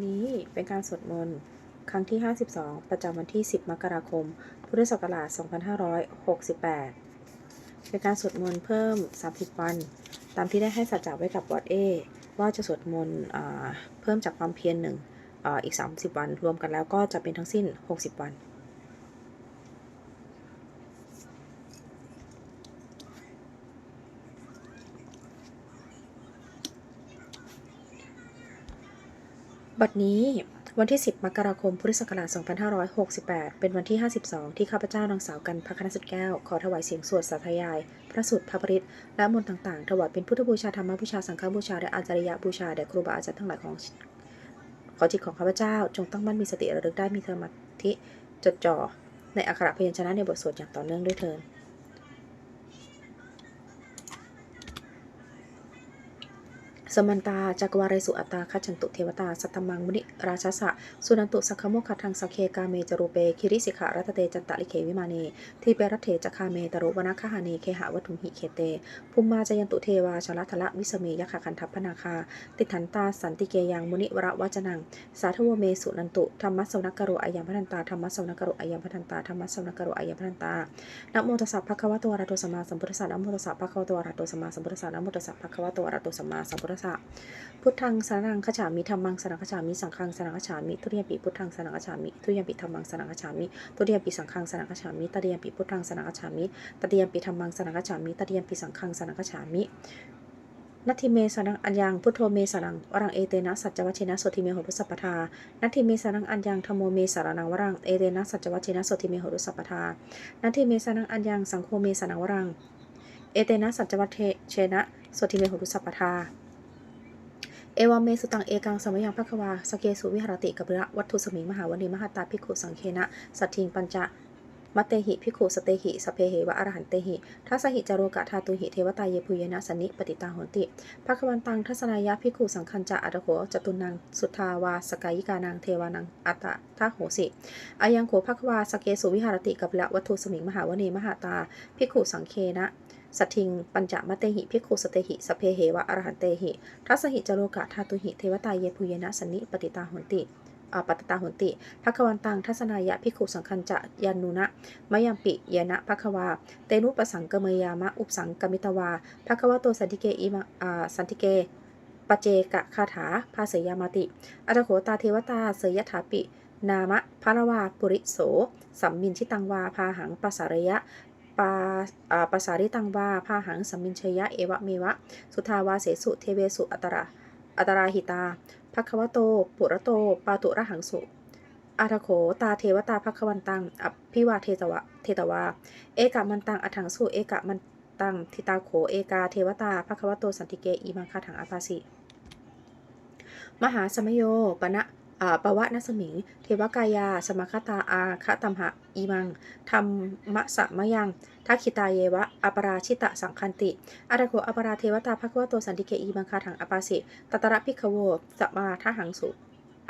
นี้เป็นการสวดมนต์ครั้งที่ 52 ประจำวันที่ 10 มกราคม พุทธศักราช 2568 เป็นการสวดมนต์เพิ่ม 30 วัน ตามที่ได้ให้สัจจะไว้กับวอดเอว่าจะสวดมนต์เพิ่มจากความเพียรหนึ่งอาอีก 30 วัน รวมกันแล้วก็จะเป็นทั้งสิ้น 60 วัน บัดนี้วันที่ 10 มกราคม พุทธศักราช 2568 เป็นวันที่ 52 ที่ข้าพเจ้านางสาวกันพระคณสุดแก้ว ขอถวายเสียงสวดสาธยาย พระสุดพระปริตและมนต์ต่างๆ ถวายเป็นพุทธบูชาธรรมบูชา สังฆบูชา และอาจริยบูชา แด่ครูบาอาจารย์ทั้งหลายของ ขอจิตของข้าพเจ้า จงตั้งมั่นมีสติระลึกได้มีสมาธิจดจ่อในอักขระพยัญชนะในบทสวดอย่างต่อเนื่องด้วยเถิด สมันตาจักวาเรสุอัตตาคัจฉันตุเทวตาสัตตมังมุนิราชสะสุนันตุสักขโมคทังสเคกาเมจรูเปคิริสิขารัตเตจันตะลิเควิมาเนทีเปรัตเถจคาเมตรุวนาคหาเนเคหะวัตุมหิเคเตภูมิมาจยันตุเทวาชลัทละวิสเมยะขะคันทัพพนาคา ติทันตาสันติเกยังมุนิวระวจนัง สาธวเมสุนันตุธรรมะสวนกโรอายัมพันตาธรรมะสวนกโรอายัมพันตาธรรมะสวนกโรอายัมพันตานโมตัสสะภะคะวะโตอะระหะโตสัมมาสัมพุทธัสสะนะโมตัสสะภะคะวะโตอะระหะโตสัมมาสัมพุทธัสสะนะโมตัสสะภะคะวะโตอะระหะโตสัมมาสัมพุทธัสสะพุทธังสรณังคัจฉามิธัมมังสรณังคัจฉามิสังฆังสรณังคัจฉามิทุติยมปิพุทธังสรณังคัจฉามิทุติยมปิธัมมังสรณังคัจฉามิทุติยมปิสังฆังสรณังคัจฉามิตติยมปิพุทธังสรณังคัจฉามิตติยมปิธัมมังสรณังคัจฉามิตติยมปิสังฆังสรณังคัจฉามินัตถิเมสนังอัญญังพุทโธเมสนังวรังเอเตนะสัจจวัชเชนะสติเมโหตุสัพพทานัตถิเมสนังอัญญังธรรมโมเมสารังวรังเอเตนะสัจจวัชเชนะสติเมโหตุสัพพทานัตถิเมสนังอัญญังสังโฆเมสนังวรังเอเตนะสัจจวัชเชนะสติเมหุสัพพทา เอวาเมสุตังเอกังสมยังภควาสเกสุวิหารติกับระวัตถุสมิงมหาวณีมหาตาภิขุสังเคนะสัตทิงปัญจะมัตเตหิภิขุสเตหิสเพเหวะอรหันเตหิทัสหิจารุกะธาตุหิเทวตาเยปุเยนะสนิปติตาหนติภควันตังทัศนายะภิขุสังคัญจะอัตโขจตุนังสุทาวาสกายิกานังเทวานังอัตตะทาโหสิอายังโขภควาสเกสุวิหารติกับระวัตถุสมิงมหาวณีมหาตาภิขุสังเคนะ สัทิง ปัญจมะเตหิภิกขุสเตหิสเพเหวะอรหันเตหิ ทัสหิจโลกะธาตุหิ เทวตาเยปุเยนะสันนิปติตาหนติปัตตาหนติภควันตังทัศนายะภิขุสังคัญจะยานุนะมยัมปิเยนะภควา เตนุปสังกเมยามะอุปสังกมิตวาภควโตสันติเกอิมาสันติเกปเจกะคาถาภาเสยามาติอัตโขตาเทวตาเสยถาปิ นามะพระวาปุริโสสัมมินชิตังวาพาหังปัสสารยะ ปาอ่าสาริตังวาพาหังสัมมินชยะเอวะเมวะ สุทาวาเสสุเทเวสุอัตระอัตราหิตาภควโต ปุระโต ปาตุระหังสุอาทโข ตาเทวตาภควันตังอภิวาเทตวะ เทตวา เอกะมันตังอัถังสุเอกะมันตังทิตาโข เอกาเทวตาภควโตสันติเกอีมังคาถังอาภาสิ มหาสมโยปณะ ปวะนัสมิง เทวกายา สมคตาอาคะตัมหะอีมังธรรมะสะมยังทักขิตาเยวะ อปราชิตะสังคันติอาราโกอปราเทวตาภควโตสันติเกอีบังคาถังอปาสิตตระพิกโวสมาทหังสุ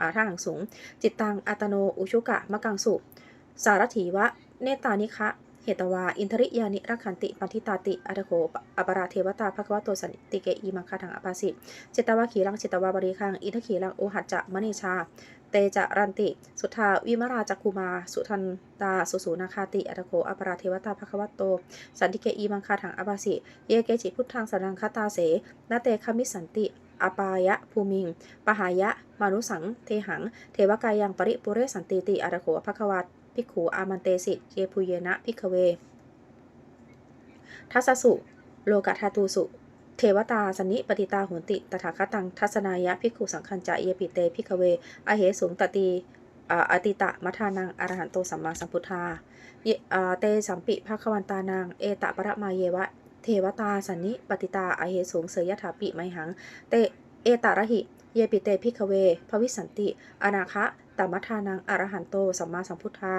อาทหังสูง จิตตังอัตโน อุชุกะมะกังสุ สารถีวะ เนตานิคะ เหตวา อินทริยานิรักขันติ ปันทิตาติอาราโกอปราเทวตาภควโตสันติเกอีมังคาถังอปาสิจิตตวะขีรังเจตวาบริคัง อินทขีรังโอหัจจะมณีชา เตจะรันติ สุทาวิมราจักคุมา สุทันตาสุสูนาคาติอัตโกอปราเทวตาภควโต สันติเกอีมังคาถังอบาสิ เยเกจิพุทธังสรังคตาเสนาเตคมิสันติอปายะภูมิง ปหายะ มานุสัง เทหัง เทวกายังปริปุเรสันติติอาระโขภควา ภิกขูอามันเตสิเยปุเยนะพิกเว ทัสสุ โลกธาตูสุ เทวตาสนิปติตาโหนติ ตถาคตัง ทัศนายะภิกขุสังคัญจะเยปิเตพิกเว อเหสุงตตีอติตะมัทานังอรหันโตสัมมาสัมพุทธาเตสัมปิภควันตานางเอตะปรมาเยวะ เทวตาสันนิปติตาอเหสูงเสยยถาปิไมหัง เตเอตระหิ เยปิเตพิกเว ภวิสันติ อนาคะ ตมัทานังอรหันโตสัมมาสัมพุทธา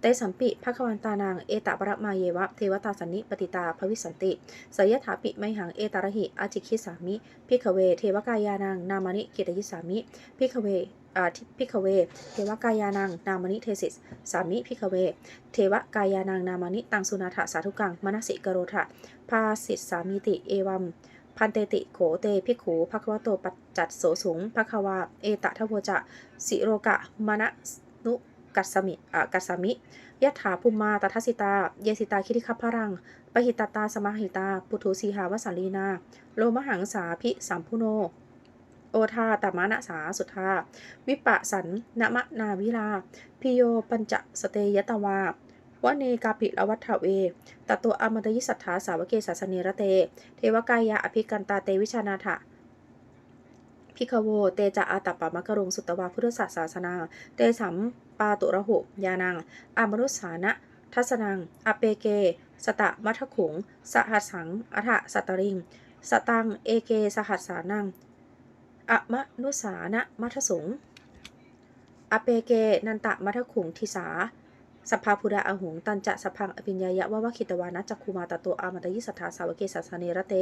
เตสัมปิภควันตานางเอตะปรมาเยวะ เทวตาสันนิปติตาภวิสันติ สยถาปิไมหังเอตระหิอาจิคิสามิ พิกเว เทวกายานัง นามานิกิตยิสามิ พิกเวทิพิกเว เทวกายานัง นามนิเทสิสสามิพิกเว เทวกายานัง นามานิตังสุนาถสาธุกัง มนสิกโรทะภาสิสสามิติ เอวัม พันเตติโขเตพิกขูภควโตปัจจัดโสสุงภควา เอตทะโวจะ สิโรกะมณนุกัสสมิอะกัสมิยะถาภูมาตทัสสิตา เยสิตาคิริคัพรังปหิตตาสมาหิตา ปุถุสีหาวสัลีนา โลมหังสาพิสัมพุโน โอทาตมะนะสาสุทา วิปะสันนมะนาวิลา พิโยปัญจสเตยตวา วเนกาปิละวัฏเวตตัวอมตยิสัทธาสาวเกศาสเนระเต เทวกายะอภิกันตาเตวิชานาถะพิคโว เตจะอาตัปปะมะกะรุงสุตวาพุทธศาสนา เตสัมปาตุระหุยานัง อามรุสานะ ทัสนัง อเปเก สตะมัทขุง สหัสสัง อัฐสัตตริง สตัง เอเก สหัสสานัง อมนุสานะมัทสงอเปเก นันตะมัทขุงทิสา สัพพาพุดาอหุงตันจะสพังอภิญญายะวะวะคิตวานะจักคุมาตโตอามัตยิสัทธาสาวเกสัสเนระเต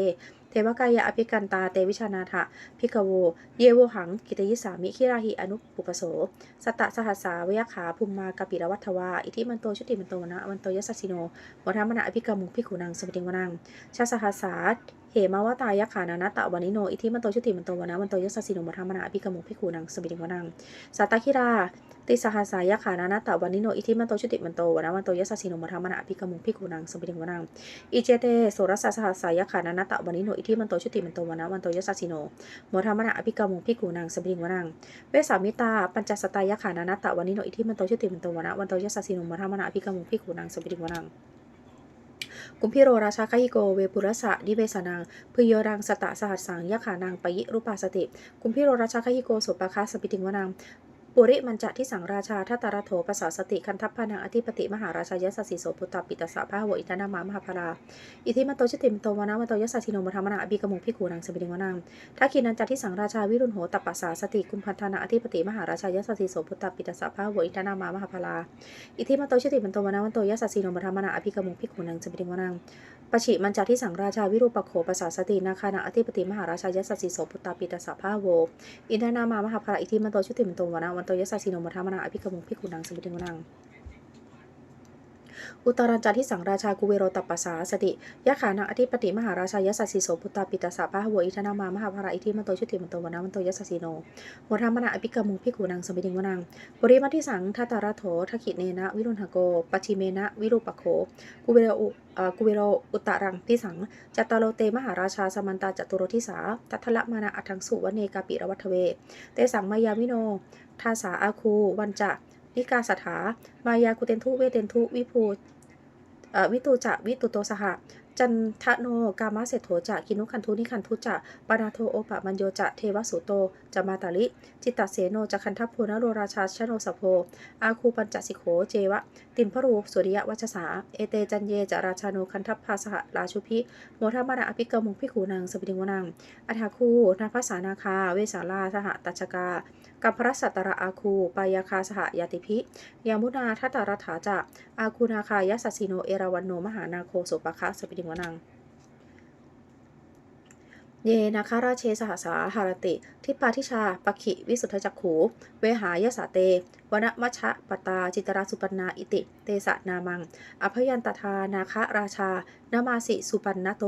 เทวกายะอภิกันตาเตวิชานาถะพิกโว เยโวหังกิตยิสามิคิราหิอนุปุปโส สตะสหัสสาวยขาภูมากปิรวัฏวา อิทิมันโตชุติมันโตวนะวันโตยสสสิโนวธรรมนะอภิกรมุพิขุนังสมิติงวนังชาสหัสสาเหมาวตายขานานะตะวานิโน อิทิมันโตชุติมันโตวนะวันโตยสสสิโนวธรรมนะอภิกรมุพิขุนังสมิติงวนังสัตตคิรา ติสหัสายขานานะตะวานิโนอิทิมันโตชุติมันโตวนะวันโตยสสสิโนวธรรมนะอภิกรมุพิขุนังสมิติงวนังอิเจเตโสรสสหัสายขานานะตะวานิโนอิทิมันโตชุติมันโตวนะวันโตยสสสิโนวธรรมนะอภิกรมุพิขุนังสมิติงวนังเวสามิตาปัญจสตายขานานะตะวานิโนอิทิมันโตชุติมันโตวนะวันโตยสสสิโนวธรรมนะอภิกรมุพิขุนังสมิติงวนังกุมพิโรราชาคหิโกเวปุรสะดิเบสนังพยโยรังสตะสหัสสังยะขานังปยิรูปาสติ กุมพิโรราชาคหิโกสุปคาสปิติงวนัง ปุริมันจะที่สังราชาทัตตารโถปสาสติคันทัพพานังอธิปติมหาราชายสสสิโสพุตตาปิตสสะพะหวอิตนามามหาภาราอิทิมันโตชิติมโตวนะวันโตยสสสิโนมธรรมนาอภิกมุพิขูนังสปิติงวนังทักขินันจะที่สังราชาวิรุณโหตปัสสาสติกุมพันธานาอธิปติมหาราชายสสสิโสพุตตาปิตสสะพะหวอิตนามามหาภาราอิทิมันโตชิติมโตวนะวันโตยสสสิโนมธรรมนาอภิกมุพิขูนังสปิติงวนัง ปชิมันจาที่สังราชาวิรูปโขปสาสตินาคานาอธิปติมหาราชายสสสิโสพุตตาปิตสสะพะโว อินทนามามหาภาระอิทิมันโตชุติมันโตวนาวันโตยสสสิโนมธรรมนาอภิกมุพิกุนังสมิติงวนัง อุตรัญจาที่สังราชากุเวโรตัปปสาสติยะขานังอธิปติมหาราชายสัสสิโสพุตตาปิตสสะพะโวอิทนามามหาภาระอิทิมันโตชุติมันโตวนะวันโตยสัสสิโนมรรมนาอภิกรมุงพิกุนังสมิติงวนังปริมาทิสังทัตตาระโถทักขิเนนะวิรุณหโกปัชิเมนะวิรูปโขกุเวโรอุเอ่อกุเวโรอุตรังที่สังจัตตาโลเตมหาราชาสมันตาจตุโรทิสาทัทละมานะอัทังสุวเนกาปิรวัทเว เตสังมายาวิโนทาสาอาคูวันจะ นิกาสถามายากุเตนทุเวเตนทุวิภูอวิตูจะวิตุโตสหะ จันทโนกามาเศรษโถจะกินุขันทุนิขันทุจะปนาโทโอปะมัญโยจะเทวสุโตจะมาตาลิ จิตตเสโนจะคันทัพโพนโรราชาชโนสโพอาคูปัญจสิโขเจวะติมพรูสุริยวัชสา เอเตจันเยจะราชาโนคันทัพพาสหราชุพิโมทมานาอภิกรมุงพิขูนางสปิดิวนังอัฐาคูนาภาษานาคา เวสาลาสหตัชกากัมพรสัตระอาคู ปายาคาสหยาติพิยามุนาทัตตารัฐาจะอาคูนาคายสัสสิโน เอราวันโน มหานาโคโสปะคะสปิดิวนัง เยนาคาราเชสหสาหารติ ทิปาทิชาปขิวิสุทธจักขู เวหายสาเต วนมัชะปตาจิตราสุปนาอิติ เตสะนามัง อภยันตทานาคราชา นามาสิสุปันนโต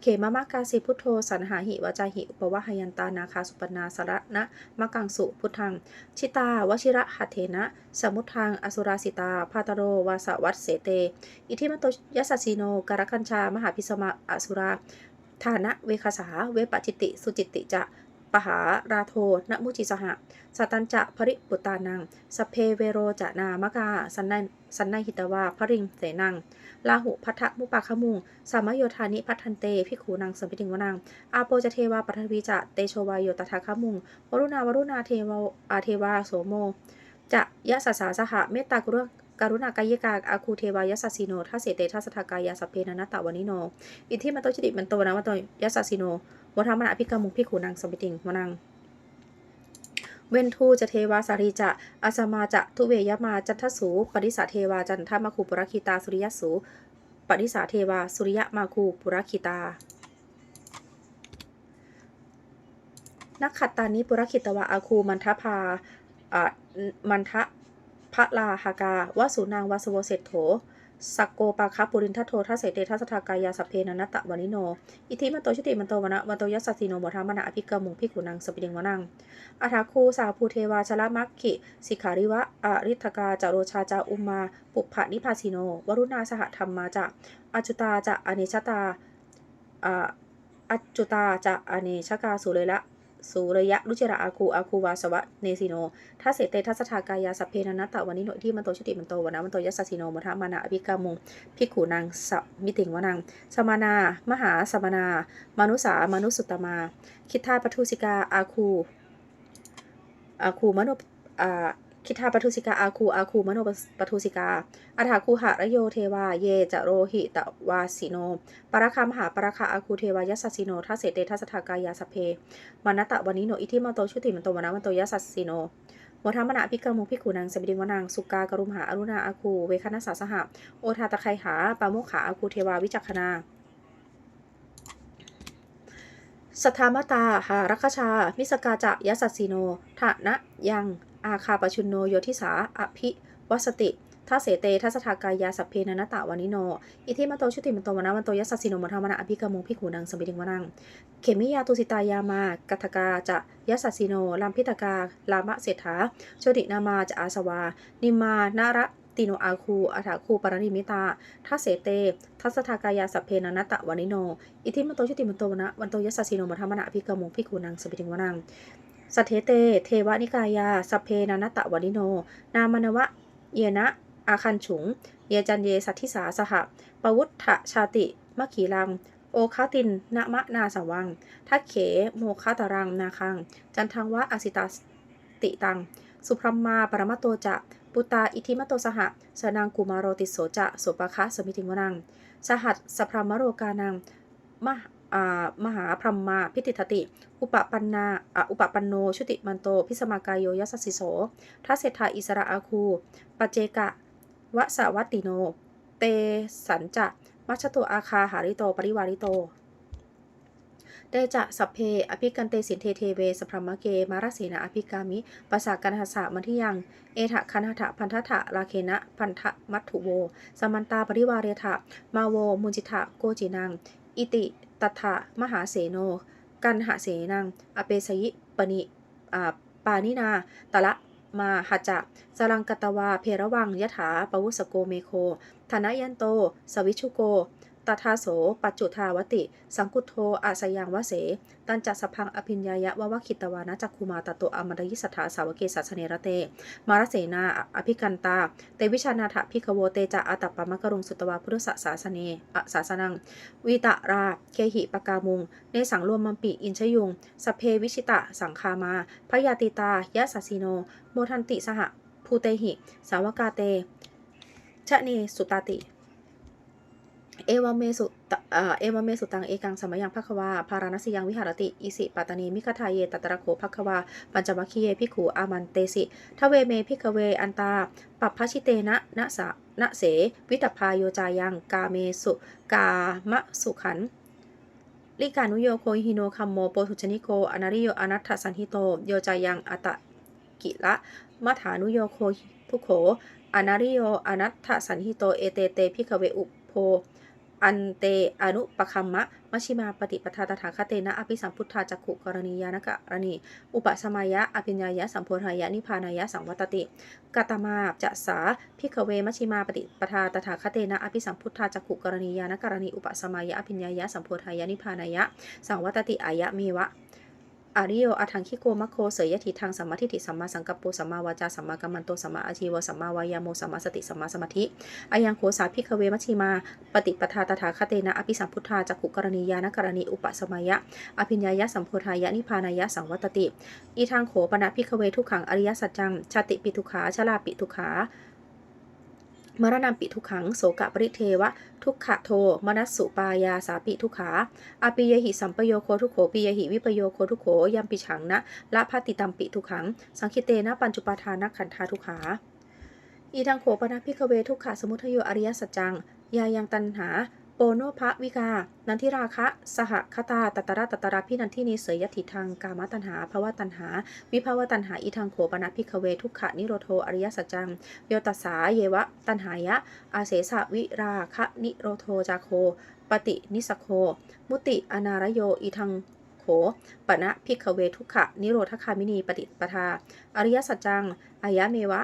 เขมมากาสิพุทโธสันหาหิวจาหิอุปวะหยันตานาคาสุปนาสระนะมะกังสุพุทธัง ชิตาวชิระหัเถนะ สมุทังอสุราสิตาพาตโรวาสวัตเสเต อิทิมโตยสสสิโนการคัญชามหาพิสมะอสุรา ฐานะเวคาสา เวปจิติ สุจิติจะปหาราโทนมุจิสหะสตันจะภริปุตานัง สเพเวโรจะนามกาสันนันสันนัยหิตวาภริงเสนัง ลาหุพัทธมุปาคมุง สามโยธานิพัทันเตพิขูนังสมปิติงวนัง อาโปจะเทวาปัทวีจะเตโชวายโยตถาคมุง วรุณาวรุณาเทวาอาเทวาโสโม จะยะสสาสหะเมตตากรุ การุณากายกาอาคูเทวายสัสสิโนทัสเสเตทัสทากายาสพเพนนัตตวานิโน อิทิมันโตจิติมันโตนะมันโตยัสสสิโนวัฒมนาภิกรมุงพิขูนังสมิติงวนัง เวนทูจะเทวาสารีจะอาสมาจะทุเวยมาจันทสู ปริสาเทวาจันทมาคูปุรคิตาสุริยสู ปริสาเทวาสุริยมาคูปุรคิตานักขัตตานิปุรคิตวะอาคูมันทภาอ่ามันทะ พระลาหากาวสุนางวสโวเศรษโถสักโกปาคาปุรินทโททัสเสเตทัสทากายาสเพนันตะวานิโน อิทิมันโตชุติมันโตวนะมันโตยัสสสิโนโมทามนะอภิกรมุงพิกุนังสปิดิงวนังอาทาคูสาภูเทวาชละมักขิสิขาริวะอริทกาจาโรชาจาอุมา ปุพพนิพาสิโน วรุณาสหธรรมมาจะอจุตาจะอเนชตาอจุตาจะอเนชกาสุเรละ สุระยะรุจิระอาคูอาคูวาสวะเนสิโนทัศเสเตทัสทากายาสเพนัตตะวันนี้หน่วยที่มันโตชุติมันโตวนะมันโตยัสสิโนมทามานะอภิกามุงพิกขูนางสมิติงวนัง สมานา มหาสมานา มนุสามนุสุตมา คิทธาปทุสิกาอาคูอาคูมโนอ่า คิทาปทุสิกาอาคูอาคูมโนปทุสิกาอัฏฐาคูหะระโยเทวา เยจะโรหิตวาสิโน ปรคามหาปรคาอาคูเทวายัสสสิโนทัสเสเตทัสทากายาสเพมานตะวันนี้โนอิทิมาโตชุติมันโตวนะมันโตยัสสสิโนโมทามนะพิกามุพิกุนังสบิดิงวนางสุกากรุมหาอรุณาอาคูเวคณสาสหะโอทาตะไคหาปาโมขขาอาคูเทวาวิจักขณาสทามตาหารัคชา มิสกาจะยสสสิโนทะนะยัง อาคาปชุนโนโยทิสาอภิวัสติทัสเสเตทัสทากายาสัพเพนนตะวานิโน อิทิมโตชุติมโตวนะมันโตยัสสสิโนโมทามนะอภิกมุพิกุนังสบิดิงวนัง เขมิยาตุสิตายามากัทกาจะยัสสสิโนลัมพิตกาลามะเศรษฐาโชตินามาจะอาสวา นิมานาระติโนอาคูอัฐาคูปรณิมิตาทัสเสเต ทัสทากายาสัพเพนนตะวานิโน อิทิมโตชุติมโตวนะวันโตยัสสสิโนโมทามนะอภิกมุพิกุนังสบิดิงวนัง สัทเทเต เทวนิกายา สเพนนตะวานิโน นามนวะ เยนะ อาคันฉุง เยจันเยสัทธิสาสหะปวุฒชชาติมะขีลัง โอคาตินนมะนาสวัง ทักเข โมคาตารัง นาคัง จันทังวะอสิตาติตัง สุพรหมาปรมตโตจะปุตตาอิทิมโตสหะสนังกุมารโรติโสจะโสปะคะสมิติงวนัง สหัสสพรหมโรกานังมห มหาพรหมาพิติทติ อุปปันนาอุปปันโน ชุติมันโต พิสมากายโยยัสสิโสทัสเศรษฐาอิสระอาคู ปเจกะวสวัตติโน เตสันจะมัชโตอาคาหาริโต ปริวาริโต เตจะสัพเพ อภิกันเตสินเทเทเว สพรมเก มารเสนาอภิกามิปัสสากันหัสสะมัทิยัง เอทะคันหทะพันธะลาเคนะ พันธะมัตถุโว สมันตาปริวาเรทะมาโว มุจิทะโกจินัง อิติ ตถะมหาเสโน กันหะเสนัง อเปสยิปนิปานินาตะละมาหัจจะสรังกตวา เพระวังยถาปวุสโกเมโคธนยันโต สวิชุโก ตถาโส ปัจจุทาวติ สังกุโทอาสยังวเส ตันจัสพังอภิญญายะวะวะคิตวานะจักคุมาตโตอมรยิสัทธาสาวเกสัสเนระเต มารเสนาอภิกันตา เตวิชานาถพิกโวเตจะอาตัปปะมะกรุงสุตวาพุทธศาสาสเนอสาสนัง วิตะรา เคหิปกามุงในสังรวมมัมปิอินชยุง สเพวิชิตะสังคามาพยาติตายะสัสิโน โมทันติสหภูเตหิ สาวกาเตชะเนสุตาติ เอวเมสุตเอ่อเอวเมสุตังเอกังสมยังภควาภารณสยังวิหารติอิสิปัตานีมิคทายเยตัตระโขภควาปัญจวัคคีเยพิขูอามันเตสิทเวเมพิกเวอันตาปัปพชิเตนะนะสะนะเส วิตพายโยจายังกาเมสุกามะสุขันลิกานุโยโคฮิโนคัมโมโปทุชนิโกอนาริโยอนัตถสันหิโตโยจายังอัตะกิละมัฐานุโยโคทุโขอนาริโยอนัตถสันหิโตเอเตเตพิกเวอุโพ อันเตอนุปคัมมะมชิมาปฏิปทาตถาคเตนะอภิสัมพุทธาจักขุกรณียานกะรณี อุปสมายะอภิญญายะสัมโพธายะนิพานายะสังวัตติกตมาจะสาพิกเวมชิมาปฏิปทาตถาคเตนะอภิสัมพุทธาจักขุกรณียานกรณีอุปสมายะอภิญญายะสัมโพธายะนิพพานายะสังวัตติอายะมีวะ อริโยอัทังคิโกมะโคเสยยทิทางสัมมาทิฏฐิสัมมาสังกัปโปสัมมาวาจาสัมมากัมมันโตสัมมาอาชีวสัมมาวายาโมสัมมาสติสัมมาสมาธิอายังโคสาพิกเวมัชชิมา ปฏิปทาตถาคเตนะอภิสัมพุทธาจักขุกรณียานกรณีอุปสมายะ อภิญญายะสัมโพธายะนิพานายะสังวัตติ อีทางโขปนะพิกเวทุกขังอริยสัจจังชาติปิทุขาชลาปิทุขา มรณะปิทุขังโสกะปริเทวะ ทุกขะโท มนัสสุปายาสาปิทุขาอาปิยหิสัมปโยโคทุโขปิยหิวิปโยโคทุโขยัมปิฉังนะละพัติตัมปิทุขัง สังคิเตนะปัญจุปาทานะขันธาทุขาอีทางโขปนะพิกเวทุกขะสมุทโยอริยสัจจัง ยายังตันหา โปโนภะวิกา นันทิราคะ สหคตา ตัตระตัตระพินันทินิเสยยติทางกามตัณหาภวตัณหา วิภาวตัณหาอีทางโขปนะพิกเวทุกขะนิโรโทอริยสัจจังโยตสาเยวะ ตัณหายะ อาเสสะวิราคะนิโรโทจาโค ปฏินิสโค มุติอนารโยอีทางโขปนะพิกเวทุกขะนิโรธคามินีปฏิปทา อริยสัจจังอายะเมวะ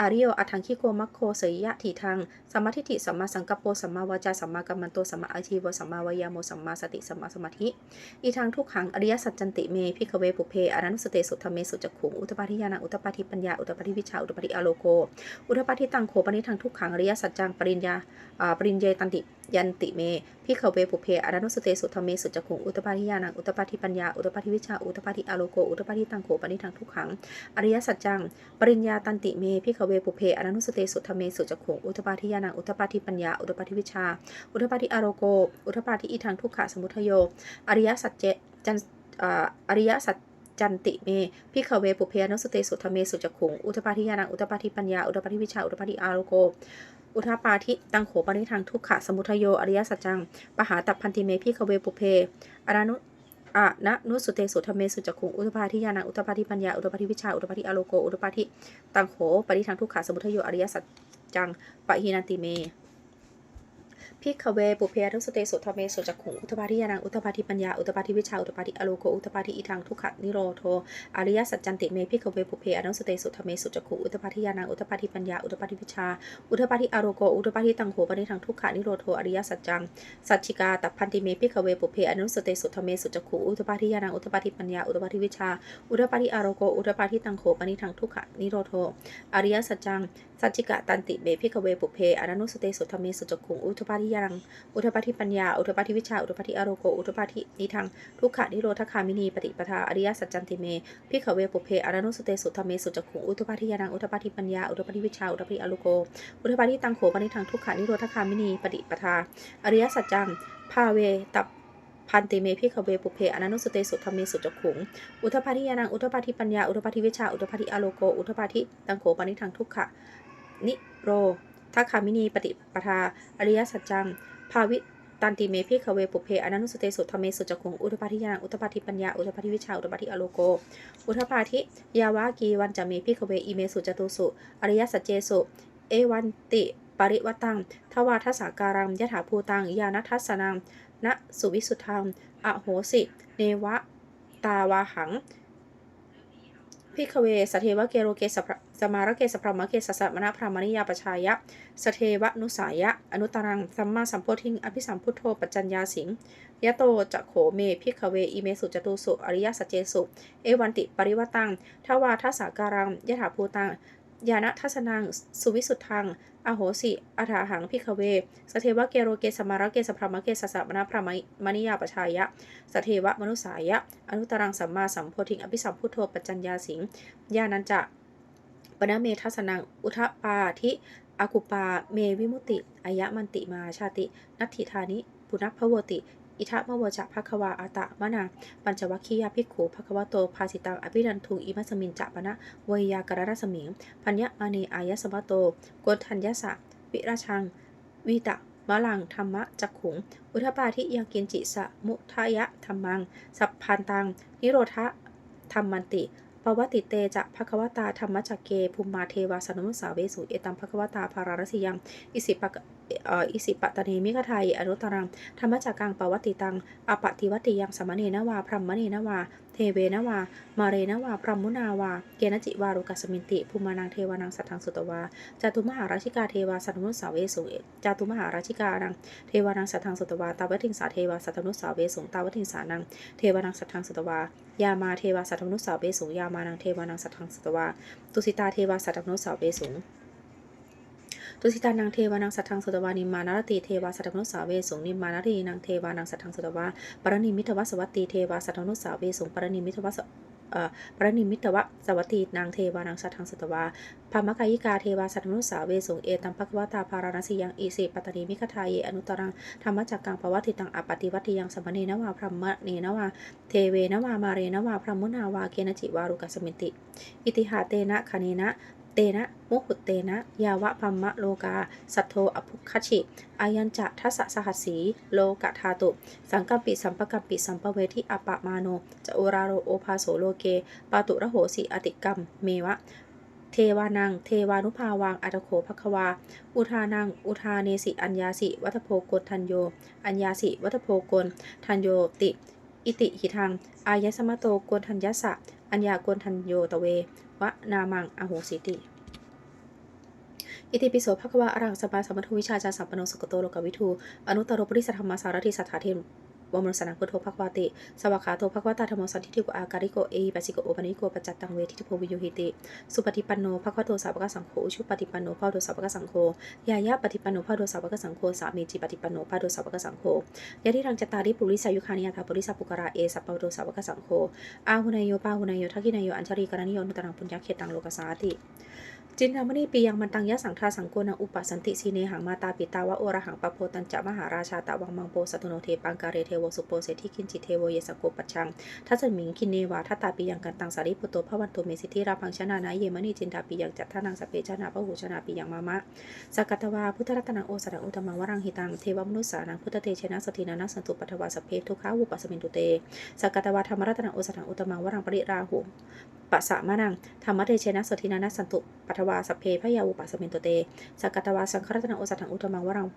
อาริโยอัทังคิโกมัคโคเสยยะทีทางสัมมาทิฏฐิสัมมาสังกัปโปสัมมาวาจาสัมมากัมมันโตสัมมาอาชีวสัมมาวายาโมสัมมาสติสัมมาสมาธิอีทางทุกขังอริยสัจจันติเมพิกเวปุเพอนันุสเตสุธรรมเมสุจักขุงอุตปาทิยานังอุตปาทิปัญญาอุตปาทิวิชาอุตปาทิอโลโกอุตปาทิตังโขปนิทางทุกขังอริยสัจจังปริญญาอ่าปริญเยตันติยันติเมพิกเวปุเพอนันุสเตสุธรรมเมสุจักขุงอุตปาทิยานังอุตปาทิปัญญาอุตปาทิวิชาอุตปาทิอโลโกอุตปาทิตังโขปนิทางทุกขังอริยสัจจังปริญญาตันติเมพิขเวปุเพอนันุสเตสุธเมสุจักขงอุตปาทิยานังอุตปาทิปัญญาอุตปาทิวิชา อุตปาทิอารโก อุตปาทิอีทางทุกขะสมุทโย อริยสัจเจจันอริยสัจจันติเมพิขเวปุเพอนุสเตสุธเมสุจักขงอุตปาทิยานังอุตปาทิปัญญาอุตปาทิวิชาอุตปาทิอารโกอุทปาทิตังโขปนิทางทุกขะสมุทโยอริยสัจจังปหาตัพพันติเมพิขเวปุเพอรานุ อะนะนุสุเตสุธรรมเมสุจักขุงอุตปาทิยานังอุตปาทิปัญญาอุตปาทิวิชาอุตปาทิอโลโกอุตปาทิตังโขปฏิทังทุกขะสมุทโยอริยสัจจังปะหินันติเม พิกเวปุเพทุสเตสุธรรมเมสุจักขุงอุตปาทิยานังอุตปาทิปัญญาอุตปาทิวิชาอุตปาทิอโลโกอุตปาทิอีทางทุกขนิโรโทอริยสัจจันติเมพิกเวปุเพอนุสเตสุธรรมเมสุจักขุงอุตปาทิยานังอุตปาทิปัญญาอุตปาทิวิชาอุตปาทิอโลโกอุตปาทิตังโขปนิทางทุกขนิโรโทอริยสัจจังสัจจิกาตัพพันติเมพิกเวปุเพอนุสเตสุธรรมเมสุจักขุงอุตปาทิยานังอุตปาทิปัญญาอุตปาทิวิชาอุตปาทิอโลโกอุตปาทิตังโขปนิทางทุกขนิโรโทอริยสัจจังสัจจิกะตันติเมพิกเวปุเพอนุสเตสุธรรมเมสุจักขุงอุตปาทิยัง อุทปาทิปัญญา อุทปาทิวิชา อุทปาทิอโรโก อุทปาทินิทัง ทุกขะนิโรธคามินี ปฏิปทา อริยสัจจันติเม พิขเวปุเพอรนุสเตสุธรรมเมสุจักขุงอุทปาทิยานัง อุทปาทิปัญญา อุทปาทิวิชา อุทปาทิอโรโก อุทปาทิตังโขปนิทัง ทุกขะนิโรธคามินี ปฏิปทา อริยสัจจัง ภาเวตับพันติเมพิขเวปุเพอนันุสเตสุธรรมเมสุจขุง อุทปาทิยานัง อุทปาทิปัญญา อุทปาทิวิชา อุทปาทิอโลโก อุทปาทิตังโขปนิทังทุกขะนิโร ทัคคามินีปฏิปทา อริยสัจจัง ภาวิตันติเมพิขเวปุเพอนันุสเตสุธรรมเมสุจักขุงอุทปาทิยานอุทปาทิปัญญาอุทปาทิวิชาอุทปาทิอโลโก อุทปาทิยาวากีวันจะเมพิขเวอีเมสุจตุสุ อริยสัจเจสุเอวันติปริวตัง ทวาทสาการังยถาภูตัง ยานัทัสสนังณสุวิสุทธังอโหสิ เนวะ ตาวาหัง พิกเวสเทวะเกโรเกสสมาระเกสพรหมเกสสะมนาพรามนิยาปชายะ สเทวะนุสายะ อนุตรังสัมมาสัมโพธิง อภิสัมพุทโธปัจจัญญาสิงยะโตจะโขเมพิกเวอิเมสุจตุสุ อริยสัจเจสุ เอวันติปริวตังทวาทัสาการังยะถาภูตัง ยานะทัสนัง สุวิสุทธัง อโหสิอัฏฐาหังพิกเว สเทวะเกโรเกสมารเกสพรหมเกสสะมณพรามณิยาปชายะ สเทวะมนุสายะ อนุตรังสัมมาสัมโพธิงอภิสัมพุทโธปัจจัญญาสิงญาณัญจะปณเมทัสนัง อุทปาทิอากุปา เมวิมุตติอายะมันติมาชาติ นัตถิธานิปุณพพโวติ อิทะมะโวจะภควาอาตะมะนา ปัญจวัคคียาภิกขุภควโต ภาสิตังอภิรันทุงอิมัสมินจะปะนะเวยากรรสมิงพัญญมาเนอายะสมะโตโกฏัญญสะวิราชังวิตะมะลังธรรมะจักขุง อุทปาทิยังกินจิสะมุทายะธรรมัง สัพพันตัง นิโรธะธรรมันติปวติเตจะภควตาธรรมจักเกภูมิมาเทวาสนุสาเวสุเอตัมภควตาภารารสิยัง อิสิปอิสิปตะเนมิกทายอนุตรังธรรมจักกังปวัติตังอปติวัติยังสมณเนนวาพรหมเนนวา เทเวนวา มาเรนวา พรหมุนาวา เกณจิวารุกัสมินติ ภูมานังเทวานังสัทธังสุตวา จตุมหาราชิกาเทวาสัตตนุสาเวสุจตุมหาราชิกานัง เทวานังสัทธังสุตวา ตาวทิงสาเทวาสัตตนุสาเวสุตาวทิงสานัง เทวานังสัทธังสุตวา ยามาเทวาสัตตนุสาเวสุยามานังเทวานังสัทธังสุตวา ตุสิตาเทวาสัตตนุสาเวสุ ตุสิตานังเทวานังสัทธังสุตวานิมานารติเทวาสัตตนุสาเวสุนิมานารตีนังเทวานังสัทธังสุตวาปรณิมิตวสวัตตีเทวาสัทธนุสาเวสุงปรณิมิตวสปรณิมิตวสวัตตีนางเทวานางสัทธังสตวาพามกายิกาเทวาสัทธนุสาเวสุงเอตัมภควตาภารณสียังอีสิปัตตนีมิคทายเยอนุตรังธรรมจักกังปวัติตังอปฏิวัติยังสมเนนวาพรหมเนนวาเทเวนวามาเรนวาพรหมุนาวาเกนจิวารุกัสมิติ อิติหาเตนะคเนนะ เตนะมุหุเตนะ ยาวะพัมมะโลกา สัทโทอภุคชิอายัญจะทัสสหัสสีโลกะธาตุ สังกัปปิสัมปกัปปิสัมปเวทิอปะมาโนจะโอราโรโอภาโสโลเก ปาตุระโหสีอติกรรมเมวะ เทวานัง เทวานุภาวังอัตโขภควา อุทานัง อุทาเนสิ อัญญาสิ วัตโพโกทันโย อัญญาสิ วัตโพกนทันโยติ อิติหิทัง อายสมะโตกนทัญญสะ อัญญากนทันโยตเว วะนามังอโหสิติอิติปิโสภควะอรังสมาสัมพุทธวิชาจารสัมปโนสุกโตโลกวิทูอนุตตรปริสธรรมสารทิสัทธาเทม วมรสนังพุทโธภควาติสวากขาโตภควตาธรรมสันทิฏฐิโกอาการิโกเอปัสสิโกโอปนิโกปัจจัตตังเวทิฏฐิโพวิโยหิติ สุปฏิปันโนภควโตสาวกสังโฆอุชุปฏิปันโนภวโตสาวกสังโฆยายะปฏิปันโนภวโตสาวกสังโฆสามีจิปฏิปันโนภวโตสาวกสังโฆยะทิรังจตาริปุริสายุคานิยาถาปุริสัปุกราเอสัพพะโตสาวกสังโฆอาหุนายโยปาหุนายโยทักขินายโยอัญชลีกรณิโยนุตรังปุญญเขตังโลกสาติ จินดามณีปียังมันตังยะสังฆาสังโกนังอุปสันติสีเนหังมาตาปิตาวะโอระหังปะโพตัญจะมหาราชาตะวังมังโปสัตุโนเทปังการเรเทวสุโปเสทิกินจิเทโวเยสโกปัจชังทัศมิงคินเนวาทัตตาปียังกันตังสาริปุโตพระวันโตเมสิทธิราพังชนานาเยมณีจินดาปียังจัตทานังสเปชนาพระหูชนาปียังมามะสกัตวาพุทธรัตนังโอสระอุตมังวรังหิตังเทวมนุสสานังพุทธเตชนะสตินานัสสันตุปัทวาสเพทุขาวุปสมินตุเตสกัตวาธรรมรัตนังโอสระอุตมังวรังปริราหุ ปะสะมานังธรรมเทเชนะสทินานะสันตุปัทวาสพเพพยาวุปัสเมนตเต สักกัตวาสังฆรัตนาโอสัตังอุตมังวรัง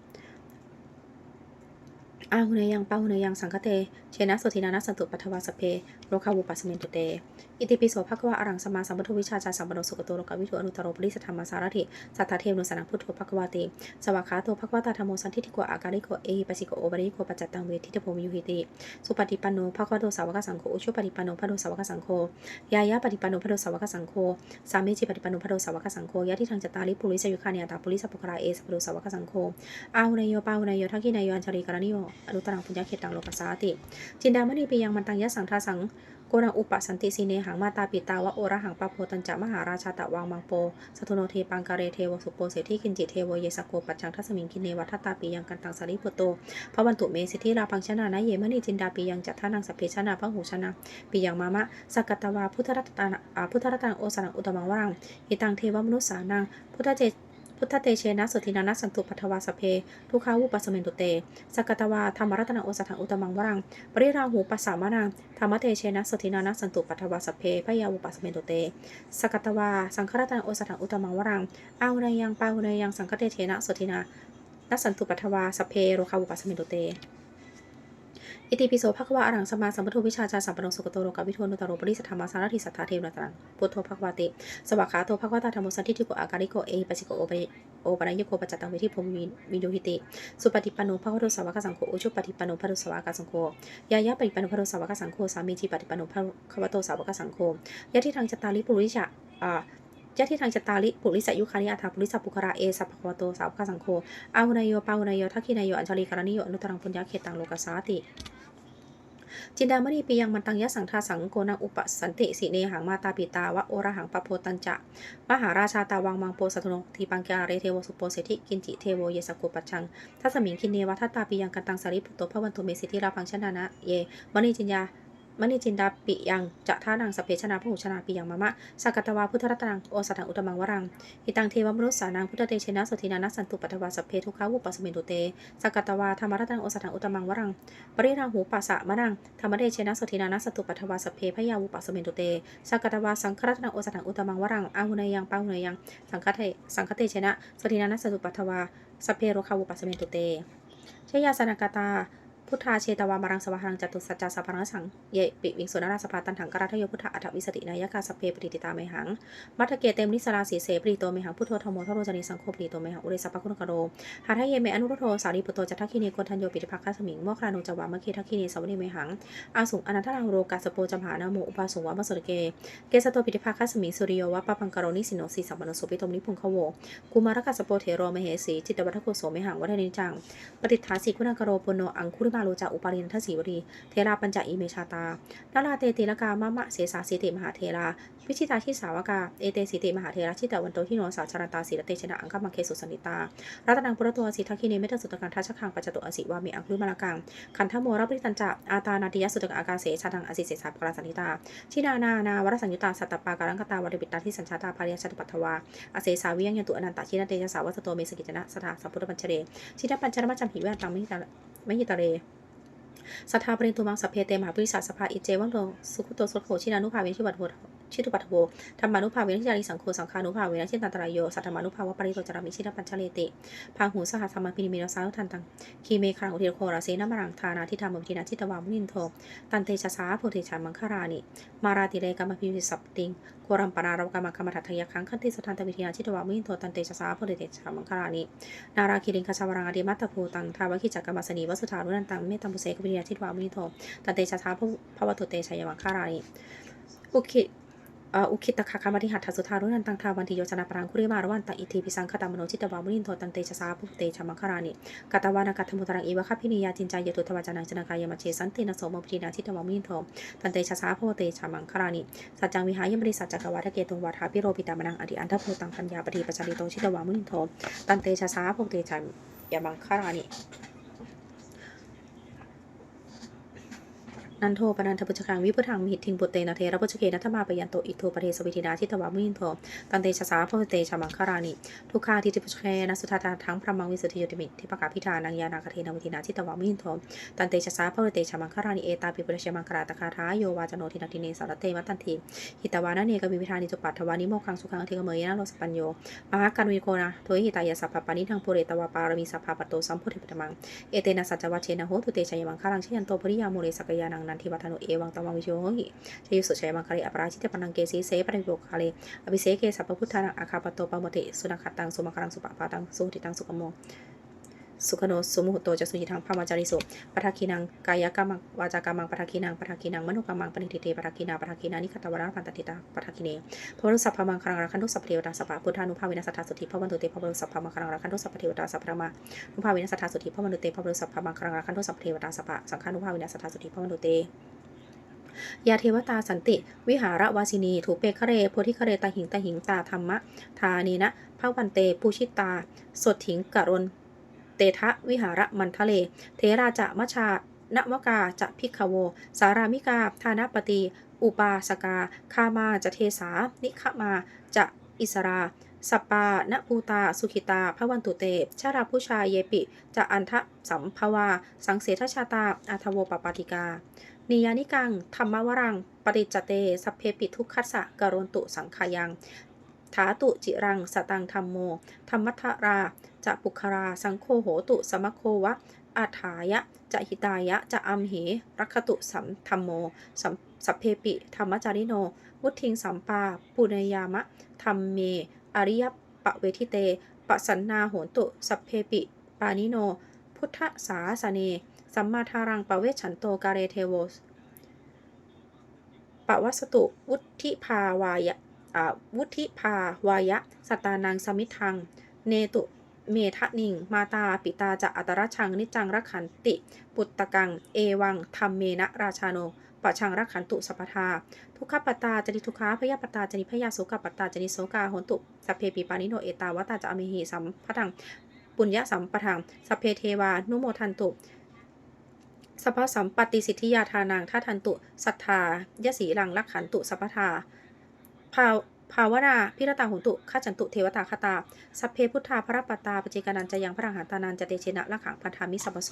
อาหุเนยังปาหุเนยังสังฆเต เชนะสุทินานัสสันตุปัทวาสเพโลคาวุปัสสมินตุเต อิติปิโสภควะอรังสมาสัมพุทธวิชาจารสัมปโนสุกโตโลกวิทูอนุตตรปริสธรรมสารถิ สัทธาเทวนุสนังพุทโธภควาติ สวากขาโตภควาตาธรรมโมสันทิฏฐิโกอาการิโกเอหิปัสสิโกโอบริโกปัจจตังเวทิตโพมิยุหิติ สุปฏิปันโนภควาโตสาวกสังโฆ อุชุปฏิปันโนพระโตสาวกสังโฆ ยายะปฏิปันโนพระโตสาวกสังโฆ สามีจิปฏิปันโนพระโตสาวกสังโฆ ยะที่ทางจตาริปุริสยุคานิยตาปุริสปุคราเอสพระโตสาวกสังโฆอาหุเนโยปาหุเนโยทักขินายโยอัญชลีการณิโยอนุตรังปุญญเขตังโลกัสสาติ จินดามณีปียังมันตังยะสังทาสังโกนังอุปสันติสีเนหังมาตาปิตาวะโอระหังปะโพตัญจะมหาราชาตะวังมังโปสตุโนเทปังกาเรเทวสุโปเสทิกินจิเทวเยสโกปัจจังทัสมิงคินเนวัฏตาปียังกันตังสาริปุโตพระวันตุเมสิทธิราพังชนะนะเยมณีจินดาปียังจัตทานังสัพเพชนะพังหูชนะปียังมามะสกัตตวาพุทธรัตนาพุทธรัตนาโอสนังอุตมังวรังอิตังเทวมนุสสานังพุทธเจ พุทธเตเชนะสุทินานัสสันตุปัทวาสเพ ทุกขาวุปสเมนตุเต สกัตตวาธรรมรัตนโอสถังอุตมังวรัง ปริราหูปัสสามานัง ธรรมเตเชนะสตินานัสสันตุปัทวาสเพพยาวุปัสสเมนตุเต สกัตตวา สังฆรัตนโอสถังอุตมังวรังอาหุเนยังปาหุเนยังสังฆเตเชนะสตินานัสันตุปัทวาสเพโรคาวุปัสสเมนตุเต อิติปิโสภควะอรังสมาสัมพุทธวิชาจารสัมปโนสุกโตโลกวิทูนุตโรปริสัทธรรมาสารทิสัทธาเทวนาตรังพุทโธภควาติ สวากขาโตภควาตาธรรมสันทิฏฐิโกอาการิโกเอปัสิโกโอปโอปะนายโกปัจจตังเวทิพรหมวินโยหิติ สุปฏิปันโนภควโตสาวกสังโฆอุชุปฏิปันโนภะโตสาวกสังโฆยายะปฏิปันโนภะโตสาวกสังโฆสามีจิปฏิปันโนภควโตสาวกสังโฆยะที่ทางจตาริปุริชะอ่ายะที่ทางจตาริปุริสยุคานิอาถาปุริสัปุคราเอสัพพะโตสาวกสังโฆอาหุนายโยปาหุนายโยทักขินายโยอัญชลีการณิโยอนุตรังปุญญาเขตังโลกัสสาติ จินดามณีปียังมันตังยะสังทาสังโกนังอุปสันติสีเนหังมาตาปิตาวะโอระหังปะโพตันจะมหาราชาตาวังมังโปสัตโนทีปังกาเรเทวสุโปเสธิกินจิเทโวเยสกุปัจชังทัสมิงคินเนวะทัตตาปียังกันตังสาริปุตโตพระวันตุเมสิทธิราพังชนะนะเยมณีจินยา มณีจินดาปิยังจะท่านังสพเพชนาพหูชนาปิยังมะมะสักกัตวาพุทธรัตนังโอสัตังอุตมังวรังอิตังเทวมนุษสานังพุทธเตชนะสตินานัสสันตุปัทวาสเพทุขาวุปสเมนตุเตสักกัตวาธรรมรัตนังโอสัตังอุตมังวรังปริราหูปัสสะมะนังธรรมเดชนะสตินานัสสตุปัทวาสเพพยาวุปัสเมนตุเตสักกัตวาสังฆรัตนังโอสัตังอุตมังวรังอาหุเนยังปาหุเนยังสังฆเทสังฆเตชนะสตินานัสสตุปัทวาสเพโรคาวุปัสเมนตุเตชยาสนากตา พุทธาเชตวามารังสวาหังจตุสัจจาสัพพังสัง เยปิวิงสุนาราสภาตันถังกราทโยพุทธะอัฏฐวิสตินายกาสเพปฏิติตาเมหัง มัทเกเตมนิสราสีเสปรีโตเมหังพุทโธธรรมโมทโรจนิสังโฆปรีโตเมหังอุเรสปะคุณกโรหาทะเยเมอนุรุโทสารีปุโตจัตทัคคิเนโกทันโยปิติภาคาสมิงโมครานุจวามะเคทัคคิเนสวเนเมหัง อาสุงอนันทราโรกัสโปจัมหานาโมอุปาสุงวะมะสรเก เกสโตปิติภาคาสมิงสุริโยวะปะปังกโรนิสินโนสีสัมปโนสุปิตมนิพุงขโวกุมารกัสโปเทโรมเหสีจิตตวัฏโกโสเมหังวัฒนิจังปฏิทธาสีคุณากโรปุณโนอังคุรินาโลจาอุปารินทศีวรี เทราปัญจอิเมชาตานาราเตติลกามะมะเสสาสิติมหาเทรา วิชิตาทิสาวกา เอเตสิติมหาเทระชิตาวันโตที่โนสาชรันตาศิรเตชนะอังคมังเคสุสันิตา รัตนังปุรตัวสิทธคินีเมตสุตกังทัชคังปัจจตุอสิวามีอังคลุมาลกังขันธโมรับริตันจะอาตานาติยสุตกงอากาเสชาทังอสิเสสาปกราสันิตา ชินานานาวรสัญญุตาสัตตปาการังกตาวริปิตาที่สัญชาตาภาริยชาตุปัทวา อเสสาวิยังยันตุอนันตชินาเตชะสาวัสโตเมสกิจนะสถาสัมพุทธปัญชเรชินาปัญชรมจัมหิเวตังมิตาไม่หิตาเรสัทธาปรินตุมังสัพเพเตมหาปริสัสภาอิเจวังโตสุขุโตสุขโขชินานุภาเวชิวัตโห ชิตุปัตโวธรรมานุภาเวนิจาริสังโฆสังฆานุภาเวนะชิตันตรายโยสัทธามานุภาวะปริโตจารามิชินปัญชเลติพังหูสหัสสมาพินิมินาสานุทันตังคีเมครังอุเทโคราเซนมรังทานาทิธรรมวิธินาชิตวามุนินโทตันเตชะสาโพเทชามังคารานิมาราติเรกามพิวิสัพติงโครัมปนาราวกามกรรมทัตยคังคันติสทันตวิทยาชิตวามุนินโทตันเตชะสาโพเทชามังคารานินาราคิริงคชาวรังอเดมัตตะโพตังทาวคิจักกรรมสนีวสุธารุนันตังเมตัมปุเสกวิทยาชิตวามุนินโทตันเตชะสาภวตุเตชยมังคารานิอุคิ อุคิตตะคาคามาธิหัตถสุธารุนันตังทาวันติโยชนะปรังคุริมาระวันตะอิทิปิสังคตามโนชิตวามุนินโทตันเตชะสาภุเตชามังคารานิกัตวานากัตถมุตรังอีวะคพินิยาจินจายตุทวาจานังจนากายมเชสันตินโสมพินาทิตวามินโทตันเตชะสาโพเตชามังคารานิสัจจังวิหายมริสัจจกวาทะเกตุงวาทาพิโรปิตามนังอดิอันทโพตังปัญญาปฏิปัจาริโตชิตวามินโทตันเตชะสาโพเตชายมังคารานิ นันโทปนันทปุจกังวิพุทธังมิหิทิงปุเตนะเทระปุจเกนัทมาปยันโตอิโทปเทสวิธินาชิตวามินโทตันเตชะสาโพเตชามังคารานิทุกขาทิติปุชเคนะสุธาตาทั้งพระมังวิสุทธิโยติมิทิปกาพิธานังยานาคเทนวิธินาชิตวามินโทตันเตชะสาพระเตชะมังคารานิเอตาปิปุเรชมังคาราตคาทาโยวาจโนทินาทิเนสารเตมัตันทีหิตวานะเนกวิวิธานิจุปัตถวานิโมคังสุขังอธิกเมยนะโลสปัญโยมหาการวิโกนะโทหิตายาสัพพปานิทังปุเรตวาปารมีสัพพปโตสัมพุทธิปตมังเอเตนะสัจวัชเชนะโหตุเตชะยมังคารังเชยันโตปริยาโมเรสกยานังนันทิวัฒโนเอวังตวังวิโชโหหิชยุสุชยมังคาริอปราชิตปนังเกสีเสปริโยคาเลอภิเสกเกสัพพพุทธานังอาคาปโตปะโมติสุนัขตังสุมาคารังสุปะปาตังสุติตังสุกโม สุขโนสุมุหโตจะสุจิทังพามาจาริสุปทักขีนังกายกรรมังวาจากรรมังปทักขีนังปทักขีนังมโนกรรมังปณิทิเตปทักขีนาปทักขีนานิคตวรพันตติตาปทักขีเนพระรุสัพพมังครังราคันตุสัพเทวตาสัพพะพุทธานุภาเวนัสสัทธาสุติพระวันตุเตพระรุสัพพมังครังราคันตุสัพเทวตาสัพพะมานุภาเวนัสสัทธาสุติพระวันตุเตพระรุสัพพมังครังราคันตุสัพเทวตาสัพพะสังฆานุภาเวนัสสัทธาสุติพระวันตุเตยาเทวตาสันติ วิหารวาสินี ถูเปคเรโพธิคเรตาหิงตาหิงตาธรรมะ ทานีนะพระวันเตปูชิตา สดถิงกะรน เตทะวิหารมันทะเล เทราจะมชา นวกาจะพิกขโว สารามิกาทานปฏิ อุปาสกา คามาจะเทสา นิขมาจะอิสราสปปานภูตา สุขิตา พระวันตุเตชาราผู้ชายเยปิ จะอันทะสัมภวา สังเสทชาตาอาทโวปปาติกา นิยานิกัง ธรรมวรังปริจเต สัพเพปิทุกขัสสะกโรนตุสังขายัง ถาตุจิรังสตังธรรมโม ธรรมัทราจะปุครา สังโฆโหตุสมโควะอาถายะ จะหิตายะ จะอัมเหรักขตุสัมธรรมโมสัพเพปิ ธรรมจาริโน วุทิงสัมปาปุเนยามะ ธรรมเม อริยปะเวทิเต ปะสันนาโหนตุ สัพเพปิ ปานิโน พุทธสาสเน สัมมาทารังปะเวชันโตกาเรเทโวปวัสตุวุธิภาวายะ วุธิภาวายะ สตานังสมิทัง เนตุเมทะนิง มาตาปิตาจะอัตรชังนิจังรักขันติ ปุตตะกัง เอวังธรรมเมนะราชาโนปะชังรักขันตุสัพพทา ทุกขปตาจนิทุกขาพยาปตาจนิพยาโสกปตาจนิโสกาโหนตุสัพเพปิปานิโนเอตาวตาจะอเมหิสัมพทังปุญญสัมปทังสัพเพเทวานุโมทันตุสัพพสัมปติสิทธิยาทานังท่าทันตุ สัทธายสีลังลักขันตุสัพพทา ภาวภาวนาพิรตาหุนตุข้าจันตุเทวตาคตา สัพเพพุทธาพระปตตาปเจกานันจะยังพระหันตานันจะเตเชนะละขังพันธามิสัพพโส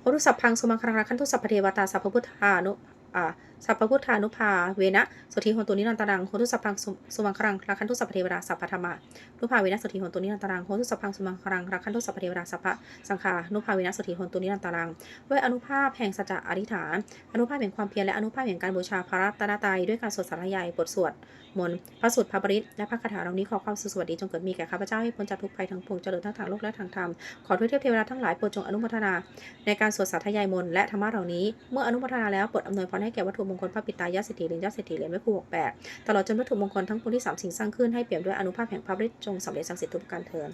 โอรุสัพพังสุมังครังรักขันทุสัพพเทวตาสัพพพุทธานุอ่า สัพพพุทธานุภาเวนะสุธีหนตุนิรันตรังโหตุสัพพังสุมังครังรักขันตุสัพพเทวตาสัพพธรรมานุภาเวนะสุธีหนตุนิรันตรังโหตุสัพพังสุมังครังรักขันตุสัพพเทวตาสัพพะสังฆานุภาเวนะสุธีหนตุนิรันตรัง ด้วยอนุภาพแห่งสัจจะอธิษฐาน อนุภาพแห่งความเพียรและอนุภาพแห่งการบูชาพระรัตนตรัยด้วยการสวดสาธยายบทสวดมนต์พระสุตพระปริตและพระคาถาเหล่านี้ขอความสุขสวัสดีจงเกิดมีแก่ข้าพเจ้าให้พ้นจากทุกภัยทั้งปวงเจริญทั้งทางโลกและทางธรรมขอด้วยเทพเทวดาทั้งหลายโปรดจงอนุโมทนา ในการสวดสาธยายมนต์และธรรมะเหล่านี้เมื่ออนุโมทนาแล้วโปรดอำนวยพรให้แก่วัตถุมงคลพระปิตายาสิทธิเหรียญยาสิทธิเหรียญไม่คู่หกแปดตลอดจนวัตถุมงคลทั้งปวงที่สามสิ่งสร้างขึ้นให้เปี่ยมด้วยอนุภาพแห่งพระฤทธิ์จงสำเร็จสังสิทธิทุกการเทิน